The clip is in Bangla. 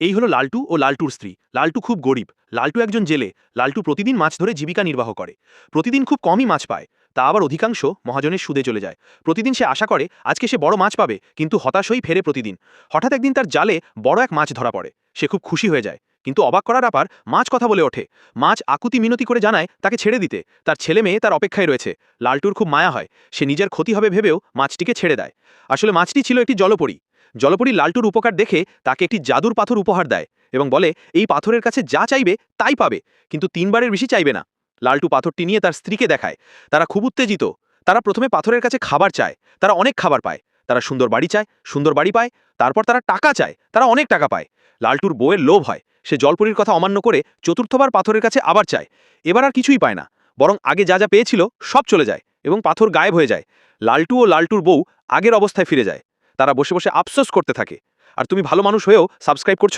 এই হলো লালটু ও লালটুর স্ত্রী। লালটু খুব গরিব, লালটু একজন জেলে, লালটু প্রতিদিন মাছ ধরে জীবিকা নির্বাহ করে। প্রতিদিন খুব কমই মাছ পায়, তা আবার অধিকাংশ মহাজনের সুদে চলে যায়। প্রতিদিন সে আশা করে, আজকে সে বড় মাছ পাবে, কিন্তু হতাশ হয়েই ফেরে প্রতিদিন। হঠাৎ একদিন তার জালে বড় এক মাছ ধরা পড়ে, সে খুব খুশি হয়ে যায়। কিন্তু অবাক করার ব্যাপার মাছ কথা বলে ওঠে। মাছ আকুতি মিনতি করে জানায়, তাকে ছেড়ে দিতে। তার ছেলে মেয়ে তার অপেক্ষায় রয়েছে। লালটুর খুব মায়া হয়, সে নিজের ক্ষতি হবে ভেবেও মাছটিকে ছেড়ে দেয়। আসলে মাছটি ছিল একটি জলপরী। জলপরী লালটুর উপকার দেখে তাকে একটি জাদুর পাথর উপহার দেয় এবং বলে, এই পাথরের কাছে যা চাইবে, তাই পাবে, কিন্তু তিনবারের বেশি চাইবে না। লালটু পাথরটি নিয়ে তার স্ত্রীকে দেখায়। তারা খুব উত্তেজিত। তারা প্রথমে পাথরের কাছে খাবার চায়। তারা অনেক খাবার পায়। তারা সুন্দর বাড়ি চায়, সুন্দর বাড়ি পায়। তারপর তারা টাকা চায়। তারা অনেক টাকা পায়। লালটুর বউয়ের লোভ হয়। সে জলপরীর কথা অমান্য করে চতুর্থবার পাথরের কাছে আবার চায়। এবার আর কিছুই পায় না। বরং আগে যা যা পেয়েছিল সব চলে যায় এবং পাথর গায়েব হয়ে যায়। লালটু ও লালটুর বউ আগের অবস্থায় ফিরে যায়। তারা বসে বসে আফসোস করতে থাকে। আর তুমি ভালো মানুষ হয়েও সাবস্ক্রাইব করছ